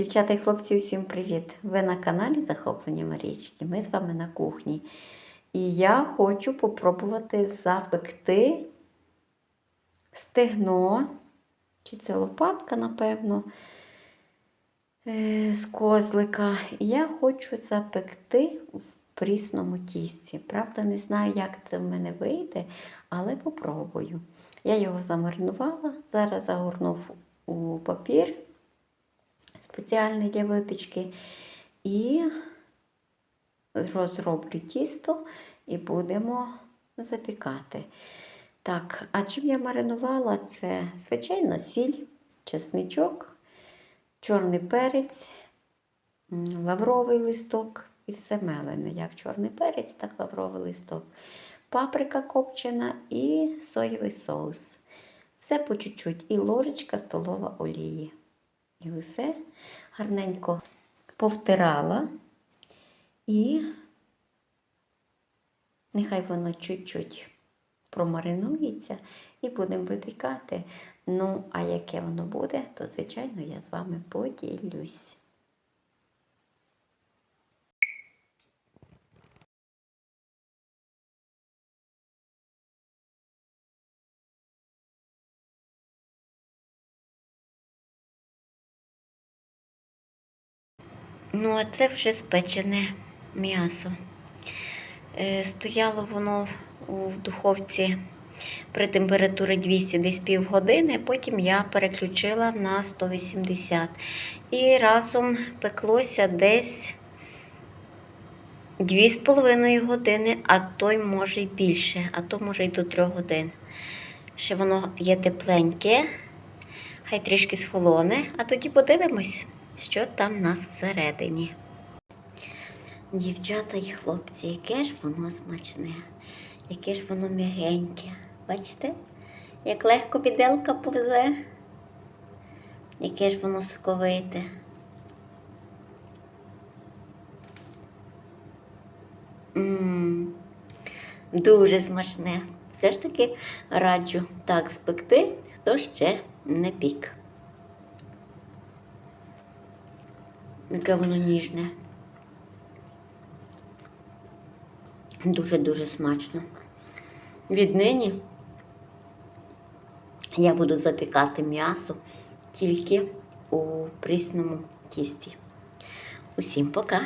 Дівчата і хлопці, всім привіт! Ви на каналі Захоплення Марічки. Ми з вами на кухні. І я хочу попробувати запекти стегно, чи це лопатка, напевно, е, з козлика. І я хочу запекти в прісному тісті. Правда, не знаю, як це в мене вийде, але попробую. Я його замаринувала, зараз загорнув у папір спеціальний для випічки. І розроблю тісто і будемо запікати. Так, а чим я маринувала? Це звичайна сіль, чесничок, чорний перець, лавровий листок і все мелене, як чорний перець, так лавровий листок, паприка копчена і соєвий соус. Все по чуть-чуть, і ложечка столова олії. І все гарненько повтирала. І нехай воно чуть-чуть промаринується і будемо випікати. Ну, а яке воно буде, то, звичайно, я з вами поділюсь. Ну, а це вже спечене м'ясо. Е, Стояло воно у духовці при температурі 200 десь півгодини, потім я переключила на 180. І разом пеклося десь 2,5 години, а то й може й більше, а то може й до 3 годин. Ще воно є тепленьке, хай трішки схолоне, а тоді подивимось, що там в нас всередині. Дівчата і хлопці, яке ж воно смачне, яке ж воно м'ягеньке. Бачите, як легко біделка повзе, яке ж воно соковите. М, Дуже смачне. Все ж таки раджу так спекти, хто ще не пік. Яке воно ніжне. Дуже-дуже смачно. Віднині я буду запікати м'ясо тільки у прісному тісті. Усім пока!